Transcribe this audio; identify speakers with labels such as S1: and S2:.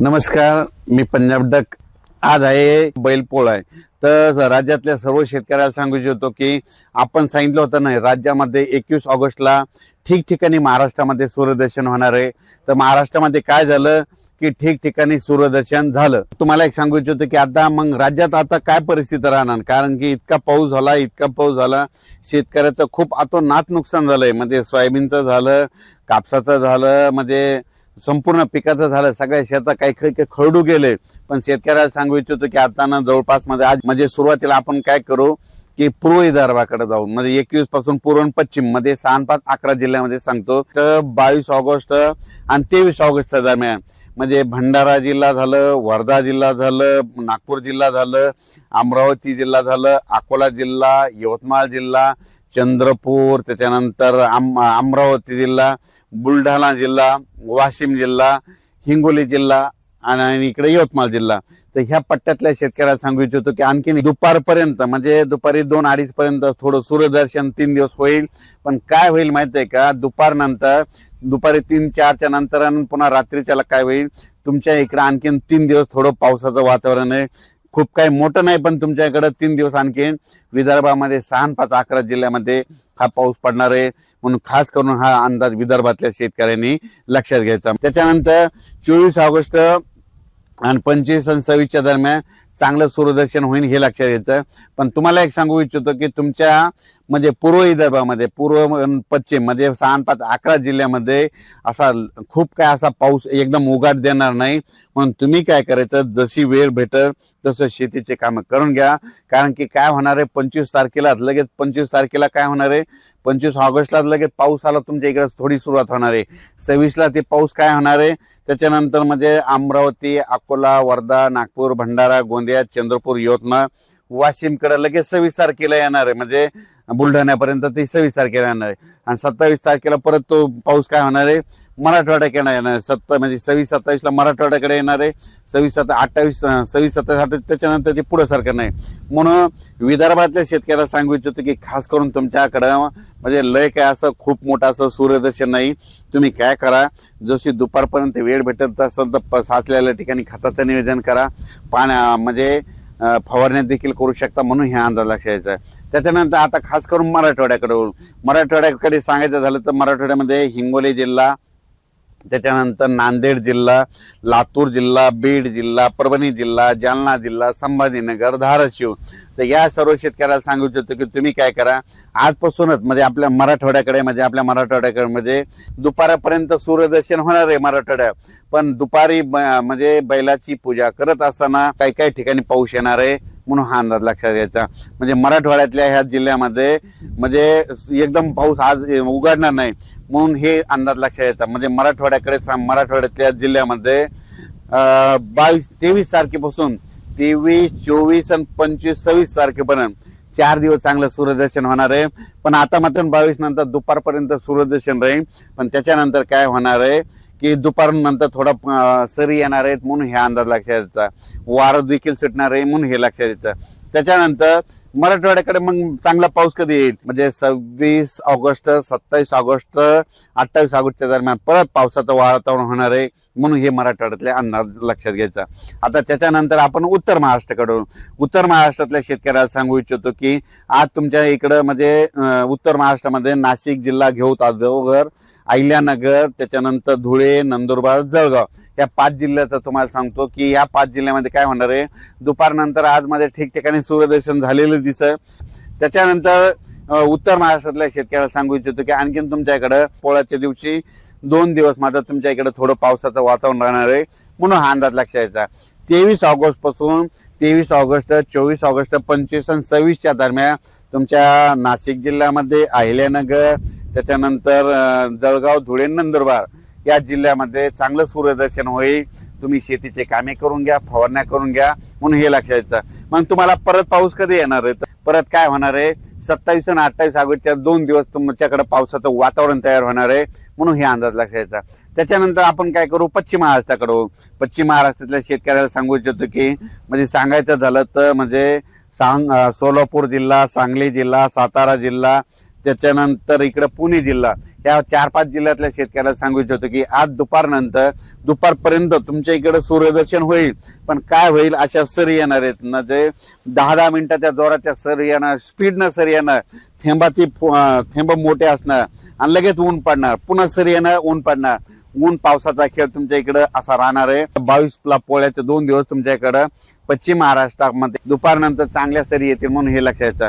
S1: नमस्कार मी पंजाब डक. आज आहे बैलपोळ आहे. तर राज्यातल्या सर्व शेतकऱ्याला सांगू इच्छितो की आपण सांगितलं होतं नाही राज्यामध्ये एकवीस ऑगस्टला ठिकठिकाणी महाराष्ट्रामध्ये सूर्यदर्शन होणार आहे. तर महाराष्ट्रामध्ये काय झालं की ठिकठिकाणी सूर्यदर्शन झालं. तुम्हाला एक सांगू इच्छितो की आता मग राज्यात आता काय परिस्थिती राहणार? कारण की इतका पाऊस झाला इतका पाऊस झाला शेतकऱ्याचं खूप अतोनात नुकसान झालंय. म्हणजे सोयाबीनचं झालं कापसाचं झालं म्हणजे संपूर्ण पिकाचं झालं सगळ्या शेतात काही काही काही खरडू गेले. पण शेतकऱ्याला सांगू इच्छितो की आता ना जवळपासमध्ये आज म्हणजे सुरुवातीला आपण काय करू की पूर्व विदर्भाकडे जाऊ. म्हणजे एकवीसपासून पूर्व आणि पश्चिममध्ये सहा पाच अकरा जिल्ह्यामध्ये सांगतो. तर बावीस ऑगस्ट आणि तेवीस ऑगस्टच्या दरम्यान म्हणजे भंडारा जिल्हा झालं वर्धा जिल्हा झालं नागपूर जिल्हा झालं अमरावती जिल्हा झालं अकोला जिल्हा यवतमाळ जिल्हा चंद्रपूर त्याच्यानंतर अमरावती जिल्हा बुलढाणा जिल्हा वाशिम जिल्हा हिंगोली जिल्हा आणि इकडे यवतमाळ जिल्हा. तर ह्या पट्ट्यातल्या शेतकऱ्याला सांगू इच्छितो की आणखी दुपारपर्यंत म्हणजे दुपारी दोन अडीच पर्यंत थोडं सूर्यदर्शन तीन दिवस होईल. पण काय होईल माहिती आहे का दुपारनंतर दुपारी तीन चारच्या नंतर आणि पुन्हा रात्रीच्याला काय होईल? तुमच्या इकडे आणखीन तीन दिवस थोडं पावसाचं वातावरण आहे. खूप काही मोठं नाही पण तुमच्याकडे तीन दिवस आणखीन विदर्भामध्ये सहा पाच अकरा जिल्ह्यामध्ये हा पाऊस पडणार आहे. म्हणून खास करून हा अंदाज विदर्भातल्या शेतकऱ्यांनी लक्षात घ्यायचा. त्याच्यानंतर चोवीस ऑगस्ट आणि पंचवीस आणि सव्वीसच्या दरम्यान चांगलं सूर्यदर्शन होईल हे लक्षात घ्यायचं. पण तुम्हाला एक सांगू इच्छितो की तुमच्या म्हणजे पूर्व विदर्भामध्ये पूर्व पश्चिम म्हणजे सहा पाच अकरा जिल्ह्यामध्ये असा खूप काय असा पाऊस एकदम उघाट देणार नाही. म्हणून तुम्ही काय करायचं जशी वेळ भेटल तसं शेतीचे कामं करून घ्या. कारण की काय होणार आहे पंचवीस तारखेला लगेच पंचवीस तारखेला काय होणार आहे? पंचवीस ऑगस्टला लगेच पाऊस आला तुमच्या इकडे थोडी सुरुवात होणार आहे. सव्वीसला ते पाऊस काय होणार आहे? त्याच्यानंतर म्हणजे अमरावती अकोला वर्धा नागपूर भंडारा गोंदिया चंद्रपूर यवतमाळ वाशिमकडे लगेच सव्वीस तारखेला येणार आहे. म्हणजे बुलढाण्यापर्यंत ते सव्वीस तारखेला येणार आहे. आणि सत्तावीस तारखेला परत तो पाऊस काय होणार आहे? मराठवाड्याकडे येणार सत्ता म्हणजे सव्वीस सत्तावीसला मराठवाड्याकडे येणार आहे. सव्वीस सत्ता अठ्ठावीस सव्वीस सत्तावीस अठ्ठावीस त्याच्यानंतर ते पुढं सारखं नाही. म्हणून विदर्भातल्या शेतकऱ्याला सांगू इच्छितो की खास करून तुमच्याकडं म्हणजे लय काय असं खूप मोठं असं सूर्यदर्शन नाही. तुम्ही काय करा जशी दुपारपर्यंत वेळ भेटत असेल तर साचलेल्या ठिकाणी खताचं नियोजन करा. पाण्या म्हणजे अं, फवारण्या देखील करू शकता म्हणून हे अंदाज लक्षात यायचा त्याच्यानंतर आता खास करून मराठवाड्याकडे मराठवाड्याकडे सांगायचं झालं तर मराठवाड्यामध्ये हिंगोली जिल्हा त्याच्यानंतर नांदेड जिल्हा लातूर जिल्हा बीड जिल्हा परभणी जिल्हा जालना जिल्हा संभाजीनगर धाराशिव. तर या सर्व शेतकऱ्याला सांगू इच्छितो की तुम्ही काय करा आजपासूनच म्हणजे आपल्या मराठवाड्याकडे म्हणजे आपल्या मराठवाड्याकडे म्हणजे दुपारापर्यंत सूर्यदर्शन होणार आहे मराठवाड्यात. पण दुपारी ब- म्हणजे बैलाची पूजा करत असताना काही काही ठिकाणी पाऊस येणार आहे म्हणून हा अंदाज लक्षात घ्यायचा. म्हणजे मराठवाड्यातल्या ह्या जिल्ह्यामध्ये म्हणजे एकदम पाऊस आज उघडणार नाही. म्हणून हे अंदाज लक्षात येतात म्हणजे मराठवाड्याकडे मराठवाड्यातल्या जिल्ह्यामध्ये बावीस तेवीस तारखेपासून तेवीस चोवीस आणि पंचवीस सव्वीस तारखेपर्यंत चार दिवस चांगलं सूर्यदर्शन होणार आहे. पण आता मात्र बावीस नंतर दुपारपर्यंत सूर्यदर्शन राहील. पण त्याच्यानंतर काय होणार आहे की दुपारनंतर थोडा सरी येणार आहेत म्हणून हे अंदाज लक्षात यायचा वारं देखील सुटणार आहे म्हणून हे लक्षात यायचं त्याच्यानंतर मराठवाड्याकडे मग चांगला पाऊस कधी येईल? म्हणजे सव्वीस ऑगस्ट सत्तावीस ऑगस्ट अठ्ठावीस ऑगस्टच्या दरम्यान परत पावसाचं वातावरण होणार आहे म्हणून हे मराठवाड्यातले अंदाज लक्षात घ्यायचा. आता त्याच्यानंतर आपण उत्तर महाराष्ट्राकडून उत्तर महाराष्ट्रातल्या शेतकऱ्याला सांगू इच्छितो की आज तुमच्या इकडं म्हणजे उत्तर महाराष्ट्रामध्ये नाशिक जिल्हा घेऊ ताजोगर अहिल्यानगर त्याच्यानंतर धुळे नंदुरबार जळगाव. या पाच जिल्ह्याचं तुम्हाला सांगतो की या पाच जिल्ह्यामध्ये काय होणार आहे? दुपारनंतर आजमध्ये ठिकठिकाणी सूर्यदर्शन झालेलं दिसत. त्याच्यानंतर उत्तर महाराष्ट्रातल्या शेतकऱ्याला सांगू इच्छितो की आणखीन तुमच्या इकडं पोळ्याच्या दिवशी दोन दिवस मात्र तुमच्या इकडे थोडं पावसाचं वातावरण राहणार आहे. म्हणून हा अंदाज लक्षात यायचा तेवीस ऑगस्टपासून तेवीस ऑगस्ट चोवीस ऑगस्ट पंचवीस आणि सव्वीसच्या दरम्यान तुमच्या नाशिक जिल्ह्यामध्ये अहिल्यानगर त्याच्यानंतर जळगाव धुळे नंदुरबार या जिल्ह्यामध्ये चांगलं सूर्यदर्शन होईल. तुम्ही शेतीचे कामे करून घ्या फवारण्या करून घ्या म्हणून हे लक्षात यायचं मग तुम्हाला परत पाऊस कधी येणार आहे? परत काय होणार आहे? सत्तावीस आणि अठ्ठावीस ऑगस्टच्या दोन दिवस तुमच्याकडे पावसाचं वातावरण तयार होणार आहे म्हणून हे अंदाज लक्षात यायचा त्याच्यानंतर आपण काय करू? पश्चिम महाराष्ट्राकडे पश्चिम महाराष्ट्रातल्या शेतकऱ्याला सांगू इच्छितो की म्हणजे सांगायचं झालं तर म्हणजे सांग सोलापूर जिल्हा सांगली जिल्हा सातारा जिल्हा त्याच्यानंतर इकडं पुणे जिल्हा. या चार पाच जिल्ह्यातल्या शेतकऱ्याला सांगू इच्छितो की आज दुपारनंतर दुपारपर्यंत तुमच्या इकडे सूर्यदर्शन होईल. पण काय होईल अशा सर येणार आहेत. ना जे दहा दहा मिनिटाच्या जोराच्या सर येणार स्पीडनं सर येणार थेंबाची थेंब मोठे असणार आणि लगेच ऊन पडणार. पुन्हा सर येणार ऊन पडणार. ऊन पावसाचा खेळ तुमच्या इकडे असा राहणार आहे. बावीस ला पोळ्याचे दोन दिवस तुमच्या इकडं पश्चिम महाराष्ट्रामध्ये दुपारनंतर चांगल्या सरी येतील म्हणून हे लक्षात